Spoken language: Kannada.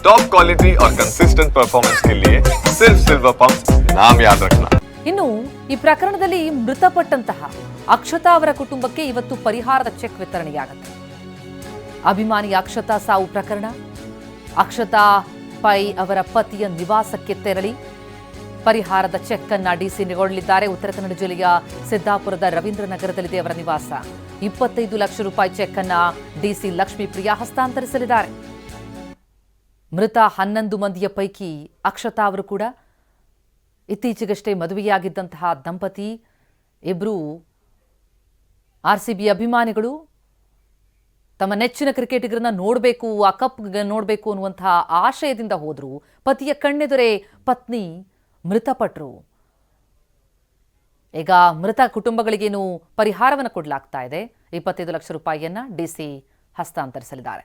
टॉप क्वालिटी और कंसिस्टेंट परफॉर्मेंस के लिए सिर्फ सिल्वर पंप नाम याद रखना ಇನ್ನು ಈ ಪ್ರಕರಣದಲ್ಲಿ ಮೃತಪಟ್ಟಂತಹ ಅಕ್ಷತಾ ಅವರ ಕುಟುಂಬಕ್ಕೆ ಇವತ್ತು ಪರಿಹಾರದ ಚೆಕ್ ವಿತರಣೆಯಾಗುತ್ತೆ ಅಭಿಮಾನಿ ಅಕ್ಷತಾ ಸಾವು ಪ್ರಕರಣ ಅಕ್ಷತಾ ಪೈ ಅವರ ಪತಿಯ ನಿವಾಸಕ್ಕೆ ತೆರಳಿ ಪರಿಹಾರದ ಚೆಕ್ ಅನ್ನ ಡಿಸಿ ನೀಡಲಿದ್ದಾರೆ ಉತ್ತರ ಕನ್ನಡ ಜಿಲ್ಲೆಯ ಸಿದ್ದಾಪುರದ ರವೀಂದ್ರನಗರದಲ್ಲಿದೆ ಅವರ ನಿವಾಸ ಇಪ್ಪತ್ತೈದು ಲಕ್ಷ ರೂಪಾಯಿ ಚೆಕ್ ಅನ್ನ ಡಿಸಿ ಲಕ್ಷ್ಮೀಪ್ರಿಯಾ ಹಸ್ತಾಂತರಿಸಲಿದ್ದಾರೆ ಮೃತ ಹನ್ನೊಂದು ಮಂದಿಯ ಪೈಕಿ ಅಕ್ಷತಾ ಅವರು ಕೂಡ ಇತ್ತೀಚೆಗಷ್ಟೇ ಮದುವೆಯಾಗಿದ್ದಂತಹ ದಂಪತಿ ಇಬ್ಬರು ಆರ್ ಸಿ ಬಿ ಅಭಿಮಾನಿಗಳು ತಮ್ಮ ನೆಚ್ಚಿನ ಕ್ರಿಕೆಟಿಗರನ್ನ ನೋಡಬೇಕು, ಆ ಕಪ್ ನೋಡಬೇಕು ಅನ್ನುವಂತಹ ಆಶಯದಿಂದ ಹೋದ್ರು. ಪತಿಯ ಕಣ್ಣೆದುರೆ ಪತ್ನಿ ಮೃತಪಟ್ಟರು ಈಗ ಮೃತ ಕುಟುಂಬಗಳಿಗೇನು ಪರಿಹಾರವನ್ನು ಕೊಡಲಾಗ್ತಾ ಇದೆ? ಇಪ್ಪತ್ತೈದು ಲಕ್ಷ ರೂಪಾಯಿಯನ್ನ ಡಿಸಿ ಹಸ್ತಾಂತರಿಸಲಿದ್ದಾರೆ.